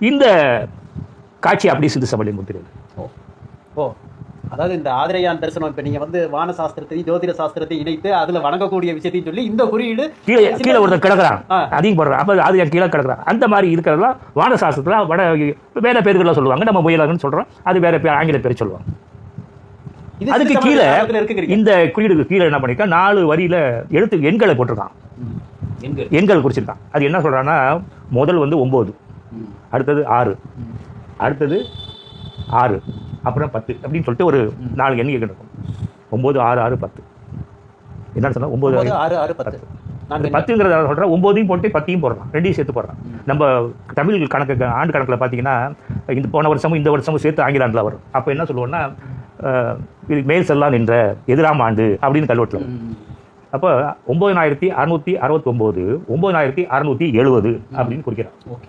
இந்த காட்சி அப்படி சிந்து சபையில் முத்திரை ஓ. ஓ. அதாவது இந்த ஆதிரையான் தரிசனம் இப்போ நீங்கள் வந்து வான சாஸ்திரத்தையும் ஜோதிட சாஸ்திரத்தையும் இணைத்து அதில் வணங்கக்கூடிய விஷயத்தையும் சொல்லி இந்த குறியீடு கீழே கீழே ஒருத்தர் கிடக்குறான். அதிகம் போடுறான். அப்போ அது என் கீழே கிடக்குறான். அந்த மாதிரி இருக்கிறதெல்லாம் வான சாஸ்திரத்தில் வட வேற பேர்கள்லாம் சொல்லுவாங்க. நம்ம முயலகன்னு சொல்கிறோம் அது வேற பேர் ஆங்கில பேர் சொல்லுவாங்க. அதுக்கு கீழே இந்த குறியீடுக்கு கீழே என்ன பண்ணிருக்கான் நாலு வரியில எழுத்து எண்களை போட்டிருக்கான். எங்க எண்கள். குறிச்சிருக்கான். அது என்ன சொல்றான்னா முதல் வந்து ஒம்பது ம். அடுத்தது ஆறு. அடுத்தது ஆறு. அப்புறம் பத்து. அப்படின்னு சொல்லிட்டு ஒரு நாலு எண்ணிக்கை இருக்கும். ஒம்பது ஆறு ஆறு பத்து. என்ன சொன்னா ஒம்பது ஆறு ஆறு பத்து. நான் பத்துங்கிறத சொல்கிறேன் ஒம்போதையும் போட்டு பத்தையும் போடுறான் ரெண்டையும் சேர்த்து போடுறான் நம்ம தமிழ் கணக்கு ஆண்டு கணக்கில் பார்த்தீங்கன்னா இந்த போன வருஷமும் இந்த வருஷமும் சேர்த்து ஆங்கில ஆண்டில் வரும். அப்போ என்ன சொல்லுவோம்னா இது மேல் செல்லாம் நின்ற எதிராம் ஆண்டு அப்படின்னு கல்வெட்டில். ம். அப்போ ஒம்பதனாயிரத்தி அறுநூத்தி அறுபத்தொம்போது ஒம்பதனாயிரத்தி அறுநூத்தி எழுபது அப்படின்னு குறிக்கிறான் ஓகே.